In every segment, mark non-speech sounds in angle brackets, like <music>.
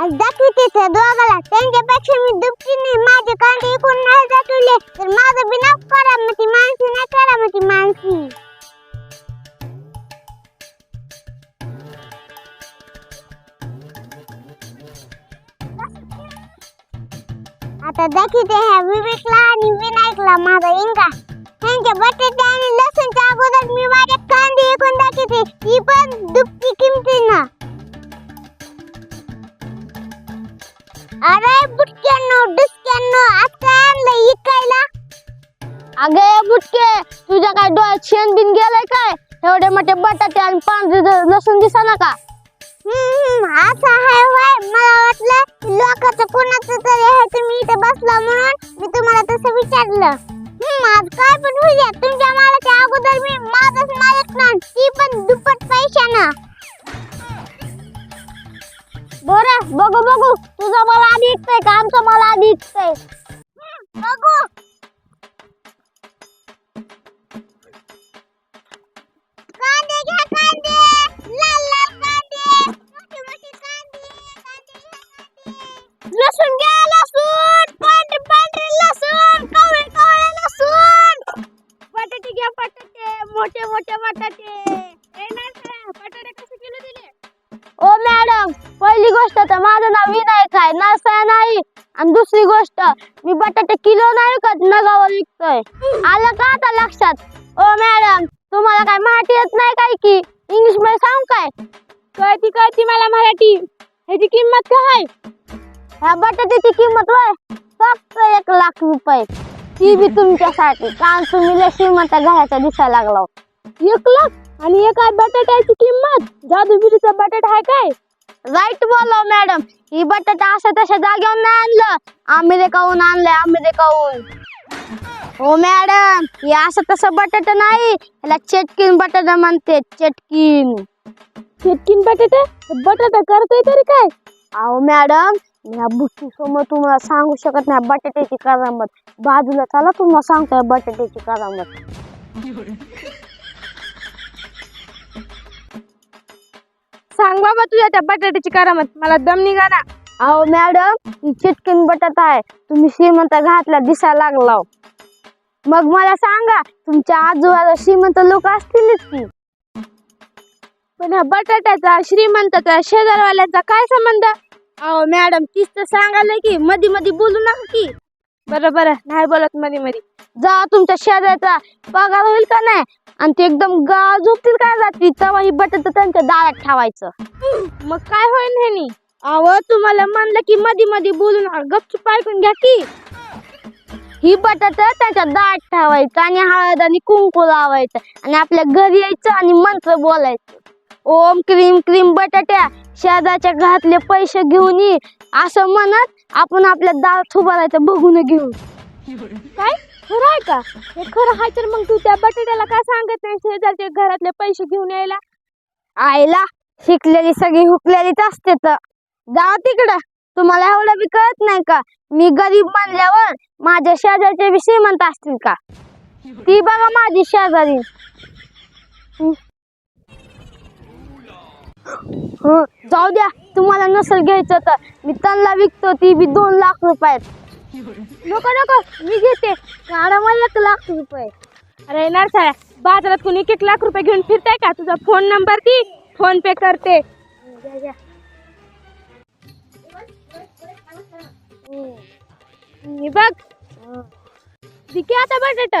आणि दाखवते त्या दोघाला. त्यांच्यापेक्षा मी दुपटीने माझे कांदे इकून नाही दाखवले तर माझं बी नाव करा मग ती माणसी नाही करा मग ती माणसी. आता दाखवते ह्या विवेकला आणि विनायकला माझा इंगा. त्यांच्या बटाटे आणि लसूणच्या अगोदर मी माझे कांदे विकून दाखवते. ती पण दुपटी किमतीनं. अरे बुटक्यानो डिस्क्यानो आज काय आणलं इकायला अगे बुटके तुझ्या काय डोळ्यात शेण बिन गेलंय काय? एवढे मोठे बटाटे आणि पांढरे ज- लसूण दिसा का? हम्म, असं आहे होय. मला वाटलं लोकांचं कोणाचं तरी आहे तुम्ही इथे बसला म्हणून मी तुम्हाला तसं विचारलं. हम्म, आज काय पण होऊ द्या. तुमच्या मालाच्या अगोदर मी माझाच मालक ना ती पण दुप्पट पैशानं. बरं बघू बघू तुझा मला इकतंय का आमचं मला आधी इकतंय बघू कांदे घ्या कांदे. लाल लाल कांदे. मोठे मोठे कांदे कांदे घ्या लसूण घ्या लसूण. पांढरे पांढरे लसूण. कवळे कवळे लसूण. बटाटे घ्या बटाटे. मोठे मोठे बटाटे. बटाटे कसे किलो दिले? ओ मॅडम पहिली गोष्ट तर माझं नाव विनायक आहे नसा नाही. आणि दुसरी गोष्ट मी बटाटे किलो नाही विकत नगावर विकतोय. आलं का आता लक्षात? ओ मॅडम तुम्हाला काय मराठी येत नाही काय की? इंग्लिशमध्ये सांगू काय? कळती कळती मला मराठी. ह्याची किंमत काय आहे? ह्या बटाट्याची किंमत वय फक्त एक लाख रुपये. ती बी तुमच्यासाठी. कारण तुम्ही लय श्रीमंत घराचा दिसायला लागला एक लाख? आणि एक आहे बटाट्याची किंमत? जादू बिरीचा बटाटा आहे काय? राईट बोला मॅडम. ही बटाटा अशा तशा जागेवर नाही आणलं. अमेरिकाहून आणलंय अमेरिकाहून हो मॅडम हे असं तसं बटाटा नाही. याला चटकीन बटाटा म्हणते चटकीन. चटकीन बटाटा? बटाटा करतोय तरी काय? अहो मॅडम या बुट्टी समोर तुम्हाला सांगू शकत नाही बटाट्याची करामत. बाजूला चला तुम्हाला सांगतोय बटाट्याची करामत. सांग बाबा तुझ्या त्या बटाट्याची करामत. मला दम निघाला अहो मॅडम चिटकीन बटाटा आहे. तुम्ही श्रीमंत घातला दिसायला लागला. मग मला सांगा तुमच्या आजूबाजूला श्रीमंत लोक असतीलच की? पण ह्या बटाट्याचा श्रीमंताचा शेजारवाल्याचा काय संबंध? अहो मॅडम तीच तर सांगायला की मधी मधी बोलू नका की. बरं बरं नाही बोलत मध्ये मध्ये जा तुमच्या शेजारचा पगार होईल का नाही? आणि ते एकदम गा झोपतील काय जाती तेव्हा ही बटाटा त्यांच्या दारात ठेवायचं. मग काय होईल ह्यानी? अहो तुम्हाला म्हणलं की मधी मधी बोलून गपचूप ऐकून घ्या की. ही बटाटा त्याच्या दाट ठेवायचं आणि हळद आणि कुंकू लावायचं आणि आपल्या घरी यायचं आणि मंत्र बोलायचं. ओम क्रीम क्रीम बटाट्या शेजारच्या घरातले पैसे घेऊन ये. असं म्हणत आपण आपल्या दारात उभारायचं बघून घेऊन काय? खरं आहे का? हे खरं आहे तर मग तू त्या बटाट्याला काय सांगत नाही शेजारच्या घरातले पैसे घेऊन यायला. आईला शिकलेली सगळी हुकलेलीच असते तर. जावा तिकडं. तुम्हाला एवढं बी कळत नाही का? मी गरीब म्हणल्यावर माझ्या शेजारचे बी श्रीमंत असतील का? ती बघा माझी शेजारी. हं. जाऊ द्या तुम्हाला नसल घ्यायचं तर. मी त्यांना विकतो ती बी दोन लाख रुपयात. नको नको मी घेते. मला एक लाख रुपये. अरे नरसाळ्या बाजारात कोणी एक एक लाख रुपये घेऊन फिरताय का? तुझा फोन नंबर ती फोन पे करते. बघ. आता बटाट.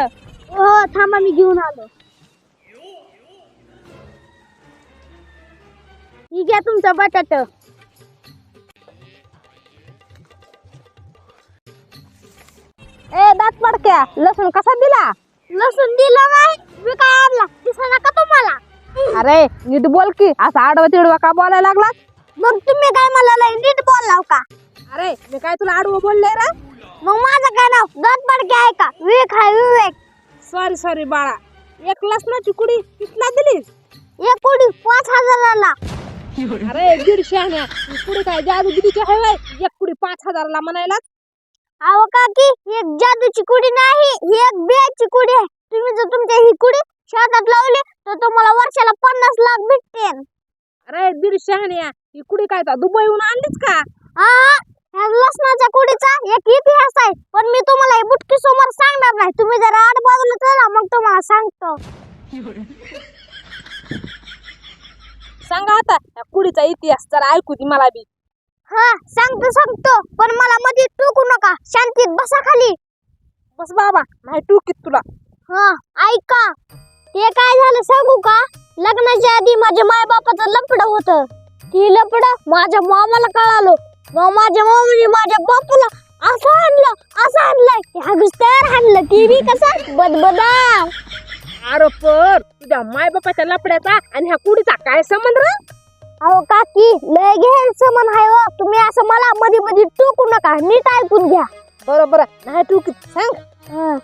हो थांबा मी घेऊन आलो. ही घ्या तुमचा बटाट. ए दात पडक्या लसूण कसा दिला? लसूण दिला नाही मी काय आणला? दिसला का तुम्हाला. अरे नीट बोल की असा आडवा तिडवा का बोलायला लागला मग तुम्ही काय मला लय नीट बोललाव का? अरे मी काय तुला आडवं बोलले रे? मग माझं काय नाव? दात पडक्या आहे का? विवेक आहे विवेक. सॉरी सॉरी बाळा. एक लसणाची कुडी कितला दिलीस एक कोडी पाच हजाराला. अरे दीडशे आहे कुडी काय जादू दिदीची आहे? एक कुडी पाच हजारला म्हणायला. अहो काकी ही एक जादूची कुडी नाही ही एक बियाची कुडी आहे. तुम्ही जर तुमच्या ही कुडी शेतात लावली तर तुम्हाला वर्षाला पन्नास लाख भेटतील अरे दीडशे आहे ही कुडी काय दुबईहून आणलीच का? ह्या लसणाच्या कुडीचा एक इतिहास आहे पण मी तुम्हाला हे बुटकी समोर सांगणार नाही. तुम्ही जरा आड बाजूला चला मग तुम्हाला सांगतो. सांगा आता त्या कुडीचा इतिहास जरा ऐकू दे मला बी. हा सांगतो सांगतो. पण मला मध्ये टोकू नका. शांतीत बसा खाली. बस बाबा नाही टुकीत तुला. हा ऐका. ते काय झालं सांगू का? लग्नाच्या आधी माझ्या माय बापाचं लपड होत. ती लपड माझ्या मामाला कळालो. मग माझ्या मामाने माझ्या बापाला असं आणलं असं आणलं त्या गुस्तर आणलं ती बी कसं? बदबदा अरे पर तुझ्या माय बापाच्या लपड्याचा आणि ह्या कुडीचा काय संबंध रे? अहो काकी लय घेण समन हाय हो. तुम्ही असं मला मध्ये मध्ये टोकू नका. नीट ऐकून घ्या. बरोबर नाही टुकीत. सांग. हं.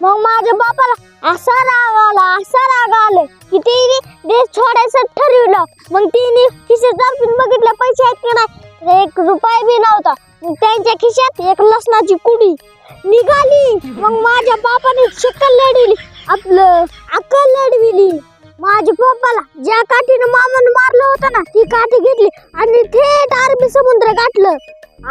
मग माझ्या बापाला असा राग आला असा राग आले की तिने देश सोडायचं ठरवलं. मग तिने खिशे चालून बघितलं पैसे आहेत की नाही? तर एक रुपया बी नव्हता. मग त्यांच्या खिशात एक लसणाची कुडी निघाली. मग माझ्या बापाने शिक्कल लढविली. आपलं अक्कल लढविली. माझ्या पप्पाला ज्या काठीनं मामानं मारलं होतं ना ती काठी घेतली आणि थेट अरबी समुद्र गाठलं.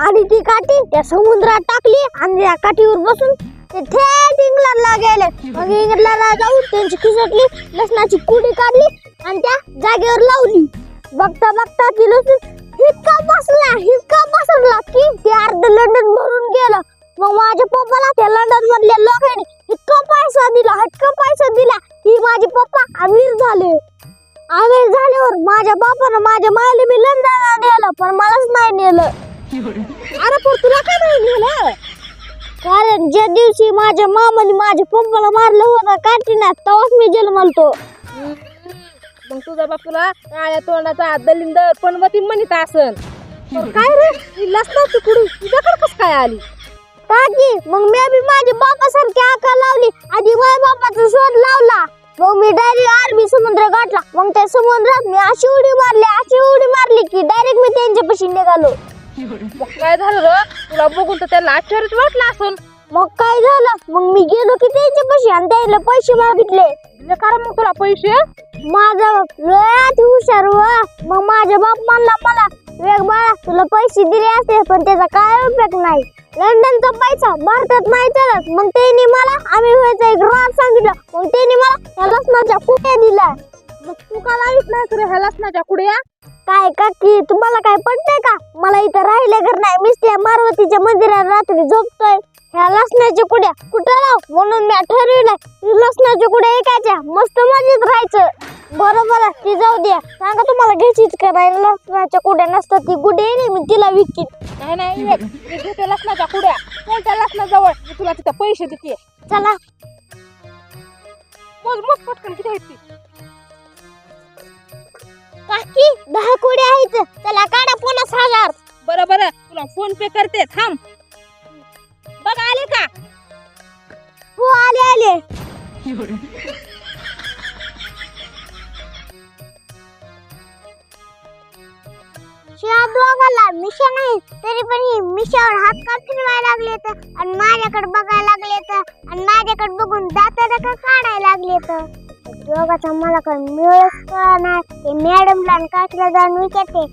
आणि ती काठी त्या समुद्रात टाकली आणि त्या काठीवर बसून ते थेट इंग्लंडला गेले. मग इंग्लंडला जाऊन त्यांची खिसटली लसणाची कुडी काढली आणि त्या जागेवर लावली. बघता बघता ती लसूण हितका बसला हितका बसला की ते अर्ध लंडन भरून गेलं. मग माझ्या पप्पाला त्या लंडन मधल्या लोकांनी इतका पैसा दिला इतका पैसा दिला की माझे पप्पा अमीर झाले. अमीर झाल्यावर माझ्या बापानं माझ्या मायला मी लंडनला नेलं पण मलाच नाही नेलं. अरे पर तुला काय नाही नेलं? कारण ज्या दिवशी माझ्या मामाने माझ्या पप्पाला मारलं होतं काटीना तेव्हाच मी जन्मलतो मग तुझा बाप तुला काळ्या तोंडाचा दलिंद पणवती म्हणत असन. पण काय रे? ही लसणाची कुडी तुझ्याकडे कस काय आली? काकी मग मी बी माझ्या बापासारखी आका लावली आधी माझ्या बापाचा शोध लावला. मग मी डायरेक्ट अरबी समुद्र गाठला. मग त्या समुद्रात मी अशी उडी मारली अशी उडी मारली की डायरेक्ट मी त्यांच्यापाशी निघालो. मग काय झालं रे तुला बघून तर त्याला आश्चर्यच वाटलं असन. मग काय झालं? मग मी गेलो की त्यांच्यापाशी आणि त्याला पैसे मागितले. दिले का रे मग तुला पैसे? माझा लयात हुशार वा. मग माझा बाप म्हणला मला वेग बाळा तुला पैसे दिले असते पण त्याचा काय उपयोग नाही. लंडनचा पैसा भारतात नाही चालत. मग त्यांनी मला आम्ही व्हायचा एक राज सांगितलं. मग त्यांनी मला ह्या लसणाच्या कुट्या दिल्या. मग तू का लावित नाही रे ह्या लसणाच्या कुड्या? काय काकी तुम्हाला काय पडतंय का? मला इथं राहिले घर नाही. मी त्या मारुतीच्या मंदिरात रात्री झोपतोय. ह्या लसणाच्या कुड्या कुठं लाव म्हणून मी ठरविलंय. लसणाच्या कुड्या ऐकायच्या. मस्त मजेत राहायचं. बरोबर आहे, ती जाऊ द्या सांगा तुम्हाला घ्यायचीच का नाही लसणाच्या कुड्या नसतात ती कुठे आहे मी तिला विकीन नाही नाही मी घेते लसणाच्या कुड्या. चल त्या लसणाजवळ? मी तुला तिथं पैसे देते. चला. मोज मोज पटकन किती आहेत ती? काकी दहा कुड्या आहेत. चला काढा पन्नास हजार. बरं बरं तुला फोन पे करते थांब. बघ आले का? हो आले आले. शिवा मिशा नाही तरी पण ही मिशावर हात का फिरवायला लागले तर आणि माझ्याकडे बघायला लागले तर आणि माझ्याकडे बघून दात का काढायला लागले तर दोघाचा मला काही मिळत कळा नाही ते मॅडमला आणि काकीला जाऊन विचारते.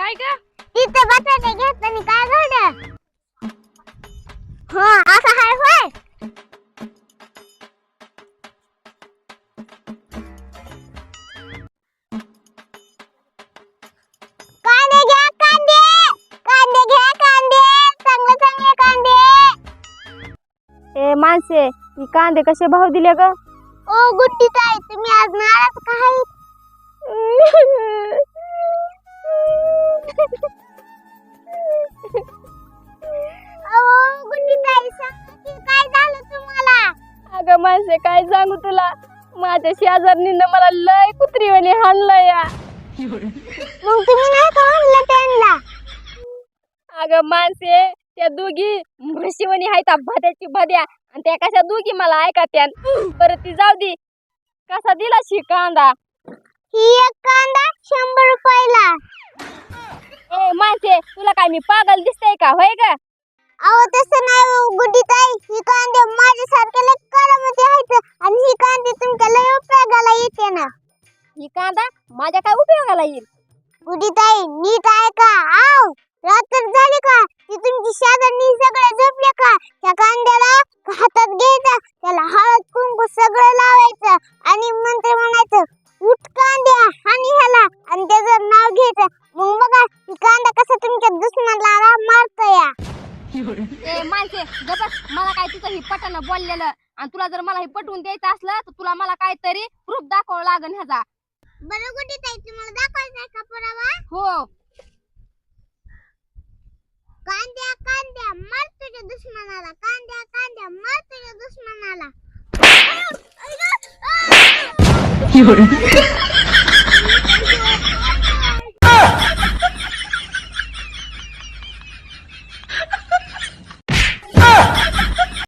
काय का तिथे बटाटे घेताना काय घडलं हा असं आहे होय कांदे घ्या कांदे कांदे घ्या कांदे चांगले चांगले कांदे ए माणसे ही कांदे कसे भाव दिले ग ओ गुड्डी ताई तुम्ही आज नाराज़ की झालं <laughs> अगं माणसे काय सांगू तुला? माझ्या शेजारणीनं मला लय कुत्रीवाणी हाणलं या अगं माणसे त्या दोघी म्हशीवणी आहेत भद्याची भद्या आणि त्या कशा दोघी मला ऐका त्या बरं ती जाऊ दे. कसा दिला शी कांदा? ही एक कांदा शंभर रुपयाला. ए माणसे तुला काय मी पागल दिसतंय का? होय का? अहो तसं नाही हो, गुड्डी ताई ही कांदे माझ्यासारख्या लय करामती आहेत आणि ही कांदे तुमच्या लय उपयोगाला येते ना. ही कांदा माझ्या काय उपयोगाला येईल? गुड्डी ताई नीट ऐका आव रात्र झाली का? ती तुमची शेजारनी सगळे झोपले का? त्या कांद्याला हातात घ्यायचा त्याला हळद कुंकू सगळं लावायचं. लागेल ह्याचा. बरं गुड्डी ताई तुम्हाला दाखवायचा का पुरावा? हो. कांद्या कांद्या मार तुझ्या दुश्मनाला. कांद्या कांद्या मार तुझ्या दुश्मनाला.